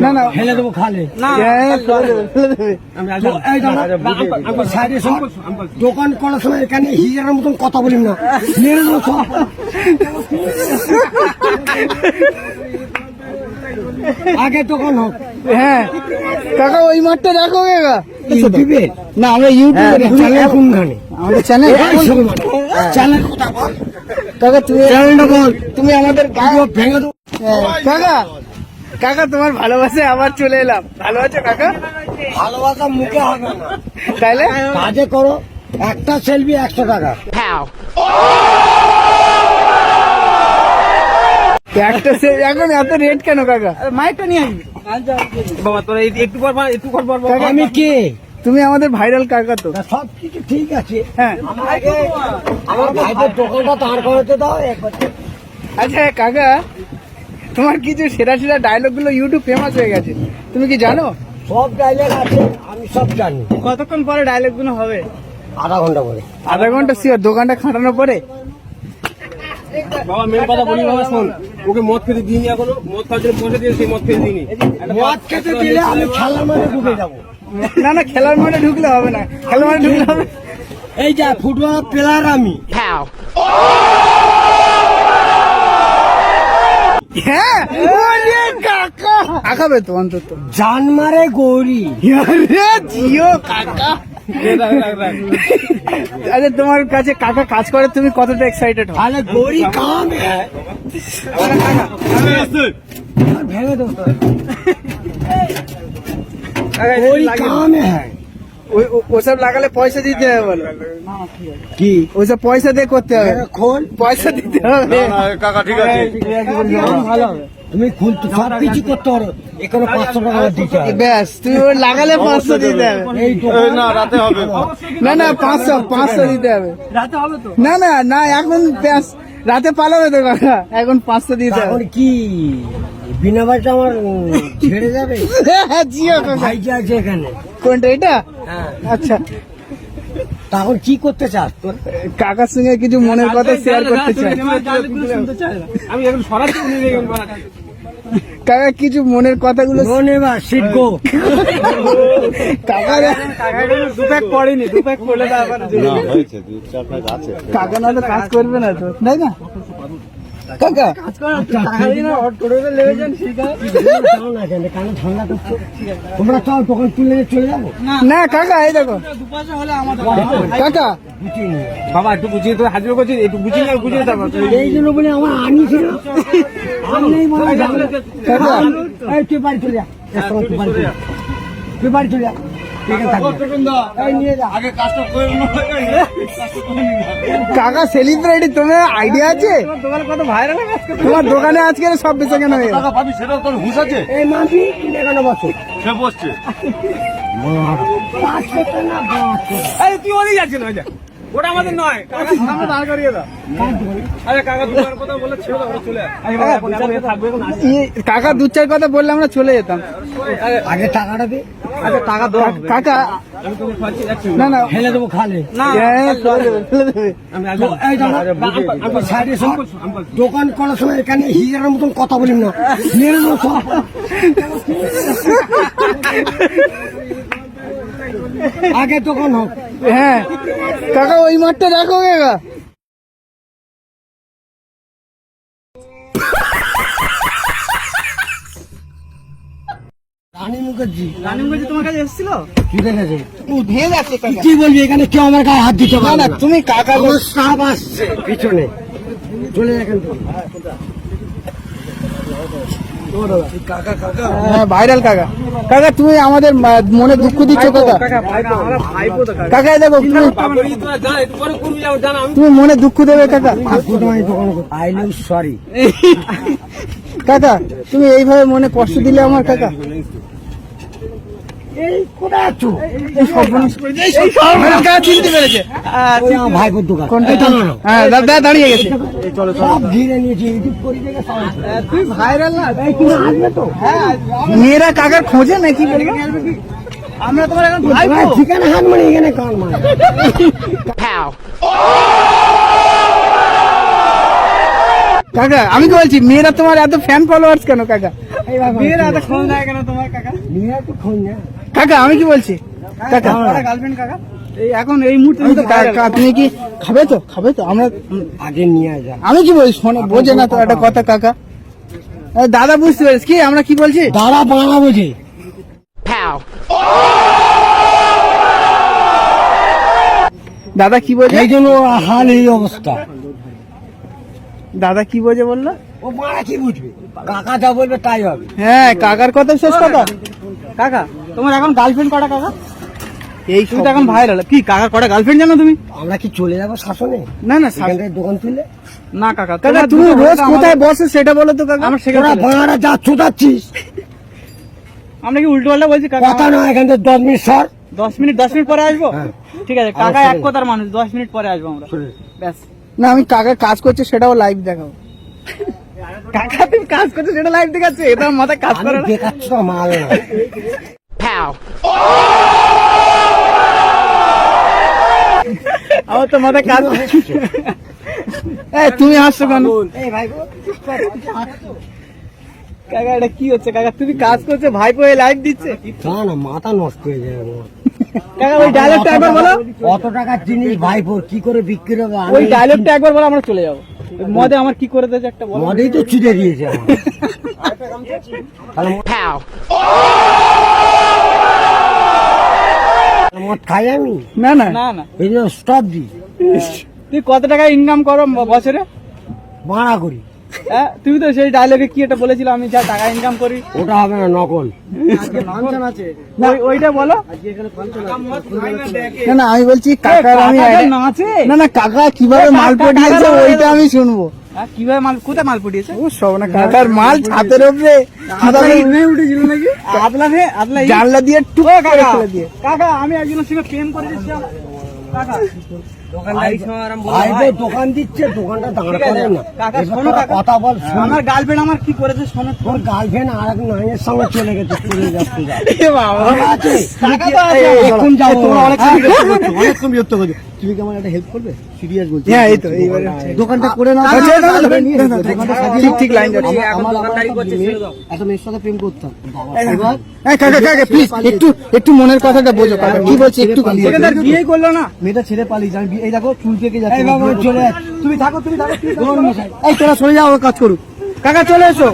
না না। ফেলে দেবো খালে। দোকান করার সময় এখানে হিজারের মতন কথা বলিম না। মেরে দেবো সব। আগে দোকান হোক। হ্যাঁ। কাকা ওই মাঠটা দেখো কাকা ইউটিউবে? না আমরা ইউটিউবে হ্যাঁ। চ্যানেল কোনখানে? আমাদের চ্যানেল। চ্যানেল কথা বল? কাকা তুমি চ্যানেলটা বল। তুমি আমাদের গা- পুরো ভেঙে দেবো। হ্যাঁ, কাকা কাকা তোমার ভালোবাসে আবার চলে এলাম। ভালো আছো কাকা? ভালোবাসা মুখে হবে না। তাইলে? কাজে করো একটা সেলফি একশো টাকা। একটা এখন এত রেট কেন কাকা? মাইকটা নিয়ে আসবি। বাবা তোরা একটু পর পর- একটু পর পর পর- আমি কে? তুমি আমাদের ভাইরাল কাকা তো। সব কিছু ঠিক আছে। হ্যাঁ। আমার ভাইদের দোকানটা দাঁড় করাতে দাও একবার আচ্ছা কাকা তোমার কিছু সেরা সেরা ডায়লগগুলো ইউটিউব ফেমাস হয়ে গেছে। তুমি কি জানো? সব ডাইলেগ আছে আমি সব জানি। কতক্ষণ পরে ডায়লগগুলো হবে? আধা ঘণ্টা পরে। আধা ঘণ্টা শিওর দোকানটা খাটানোর পরে? বাবা মেন কথা বলি বাবা শোন। ওকে মদ খেতে দিইনি এখনও। মদ খাওয়ার জন্য পয়সা দিয়ে সেই মদ খেতে দিইনি। মদ খেতে দিলে আমি খেলার মাঠে ঢুকে যাব। না না খেলার মাঠে ঢুকলে হবে না। খেলার মাঠে ঢুকলে হবে এই যা ফুটবল প্লেয়ার আমি। হ্যাঁ ওরে কাকা। আঁকাবে তো অন্তত। জান মারে গৌরী। আরে জিও কাকা। আচ্ছা তোমার কাছে কাকা কাজ করে তুমি কতটা এক্সাইটেড হও? তাহলে গৌরী কাম হ্যাঁ ভেঙে দেবো কাম হ্যাঁ ওসব লাগালে পয়সা দিতে হবে বলো কি? ওইসব পয়সা দিয়ে করতে হবে। খোল। পয়সা দিতে হবে। কাকা ঠিক আছে। ভালো হবে। তুমি খুলতে সব কিছু করতে পারো। এখানে পাঁচশো টাকা দিতে হবে। ব্যাস তুমি ওই লাগালে পাঁচশো দিতে হবে। না রাতে হবে। না না পাঁচশো পাঁচশো দিতে হবে। রাতে হবে তো? না না না এখন ব্যাস রাতে পালাবে তো কাকা। এখন পাঁচশো দিতে এখন হবে কি? বিনা বাড়িতে আমার ছেড়ে যাবে? হ্যাঁ, জিও ভাই যে আছে এখানে। কোনটা এটা হ্যাঁ। আচ্ছা। তখন কি করতে চাস তোর? কাকার সঙ্গে কিছু মনের কথা শেয়ার করতে চাই। আমি এখন সরাসরি উনি দেখবেন কাকা কিছু মনের কথাগুলো নো নেবার সিট গো। কাকা দু প্যাক পড়েনি দু প্যাক পড়লে তো আবার কাকা না কাজ করবে না তো তাই না? কাকা। তোমরা চাও তখন তুলে চলে যাব? না কাকা এই দেখো। কাকা। বাবা একটু বুঝিয়ে তো হাজির করছি একটু বুঝিয়ে না বুঝিয়ে তারপর এই জন্য বলে আমার আনি ছিল। তুই বাড়ি চলে যা। তুই বাড়ি চলে যা। কাকা সেলিব্রিটি তোমার আইডিয়া আছে তোমার কত ভাইরাল তোমার দোকানে আজকে সব বেঁচে কেন সেটা তোর হুঁশ আছে? সে বসছে। তুই অনেক যাচ্ছে না যা ওটা আমাদের নয়। কাকা সামনে দাঁড় করিয়ে দাও। কাকা বলে দু চার কথা বললে আমরা চলে যেতাম। আগে টাকাটা দে। আচ্ছা টাকা দাও। কাকা না না। ফেলে দেবো খালে। দোকান করার সময় এখানে হিজারের মতন কথা বলিম না। আগে দোকান হোক। হ্যাঁ। কাকা ওই মাঠটা দেখো কাকা। রানী মুখার্জি। রানী মুখার্জি তোমার কাছে এসেছিল? কি দেখেছে? ভেজ আছে কাকা। কি বলবি এখানে কেউ আমার গায়ে হাত দিতে না তুমি কাকা আমার সাপ আসছে পিছনে। চলে এখান থেকে। হ্যাঁ ভাইরাল কাকা। কাকা তুমি আমাদের মনে দুঃখ দিচ্ছ কাকা কাকা। দেখো তুমি মনে দুঃখ দেবে কাকা? আই লিভ সরি কাকা তুমি এইভাবে মনে কষ্ট দিলে আমার কাকা? দাঁড়িয়ে গেছে। তুই ভাইরাল না? মেয়েরা কাকার খোঁজে নাকি আমরা তোমার এখন ভাই ঠিকানা হাত মানে এখানে কান মানে। কাকা আমি কি বলছি মেয়েরা তোমার এত ফ্যান ফলোয়ার্স কেন কাকা? মেয়েরা এত ফোন দেয় কেন তোমার কাকা? মেয়েরা তো খোঁজ না কাকা আমি কি বলছি? কাকা। গার্লফ্রেন্ড কাকা। এই এখন এই মুহূর্তে তুমি কাকা তুমি কি খাবে তো? খাবে তো? আমরা আগে নিয়ে যা আমি কি বলছি? শোনো বোঝে না তো একটা কথা কাকা। দাদা বুঝতে পেরেছি। কি আমরা কি বলছি? দাঁড়া বাংলা বোঝে। দাদা কি বোঝে এই জন্য হাল এই অবস্থা। দাদা কি বোঝে বলল? ও মারা কি বুঝবে? কাকা যা বলবে তাই হবে। হ্যাঁ কাকার কথা শেষ কথা। কাকা তোমার এখন গার্লফ্রেন্ড কটা কাকা? এই তুমি তো এখন ভাইরাল কি কাকা কটা গার্লফ্রেন্ড জানো তুমি? আমরা কি চলে যাব শাসনে? না না দোকান তুলে না কাকা কাকা তুমি রোজ কোথায় বসে সেটা বলো তো কাকা। আমার সেখানে যা চোদাচ্ছিস আমরা কি উল্টো পাল্টা বলছি কাকা? কথা নয় এখান থেকে দশ মিনিট সর। দশ মিনিট দশ মিনিট পরে আসব? হ্যাঁ। ঠিক আছে কাকা এক কথার মানুষ দশ মিনিট পরে আসব আমরা। ব্যাস। না আমি কাকা কাজ করছে সেটাও লাইভ দেখাবো। কাকা তুমি কাজ করছ সেটা লাইভ দেখাচ্ছে এটা মাথায় কাজ করে না। দেখাচ্ছি মাল না আমার তো মাথায় কাজ এই তুমি হাসছো কেন? ভাই কাকা এটা কি হচ্ছে? কাকা তুমি কাজ করছ ভাই পোয়ে লাইভ দিচ্ছে। না না মাথা নষ্ট হয়ে যাবে। কাকা ওই ডায়লগটা একবার বলো। অত টাকার জিনিস ভাইপো কি করে বিক্রি হবে? ওই ডায়লগটা একবার বলো আমরা চলে যাব। মদে আমার কি করে দিয়েছে একটা বলো। মদেই তো ছিটে দিয়েছে আমার। মদ- খাই আমি? না না। না না। এই জন্য স্টপ দিই। তুই কত টাকা ইনকাম করো বছরে? ভাড়া করি। হ্যাঁ তুমি তো সেই ডায়লগে কি একটা বলেছিল? আমি যা টাকা ইনকাম করি। ওটা হবে না নকল। ওই- ওইটা বলো। না না আমি বলছি কাকার আমি নাচে না না কাকা কীভাবে মাল কাকা- ওইটা আমি শুনব। হ্যাঁ, কীভাবে মাল কোথায় মাল পটিয়েছে ও সব না কাকার মাল ছাদের উপরে। উঠেছিল নাকি? আদলা হে আদলা জানলা দিয়ে টুক কাকা দিয়ে। কাকা আমি একজনের সঙ্গে প্রেম করে দিচ্ছি কাকা। দোকান দিচ্ছে দোকানটা দাঁড় করে না। কথা বল আমার গার্লফ্রেন্ড আমার কি করেছে শোনো তোর গার্লফ্রেন্ড আর এক নাইনের সঙ্গে চলে গেছে চলে যাচ্ছে। যা। এ বাবা। ঠিক আছে টাকা তো আছে। এই, এখন যাব তোমরা অনেক হ্যাঁ? বিরক্ত করছ। তুমি কি আমার একটা হেল্প করবে? সিরিয়াস বলছি। হ্যাঁ এই তো এইবারে দোকানটা করে না আচ্ছা, না, না, না, ঠিক ঠিক লাইন যাচ্ছে। আমার এত মেয়ের সাথে প্রেম করতাম। এবার এই কাকা কাকা প্লিজ একটু একটু মনের কথাটা বোঝো কাকা। কি বলছি একটু ঠিকাদার বিয়েই করল না? মেয়েটা ছেড়ে পালিয়ে যাবে এই দেখো চুল পেকে যাচ্ছে। এই বাবা, চলে তুমি থাকো তুমি থাকো এই তোরা সরে যাও ও কাজ করুক। কাকা চলে এসো।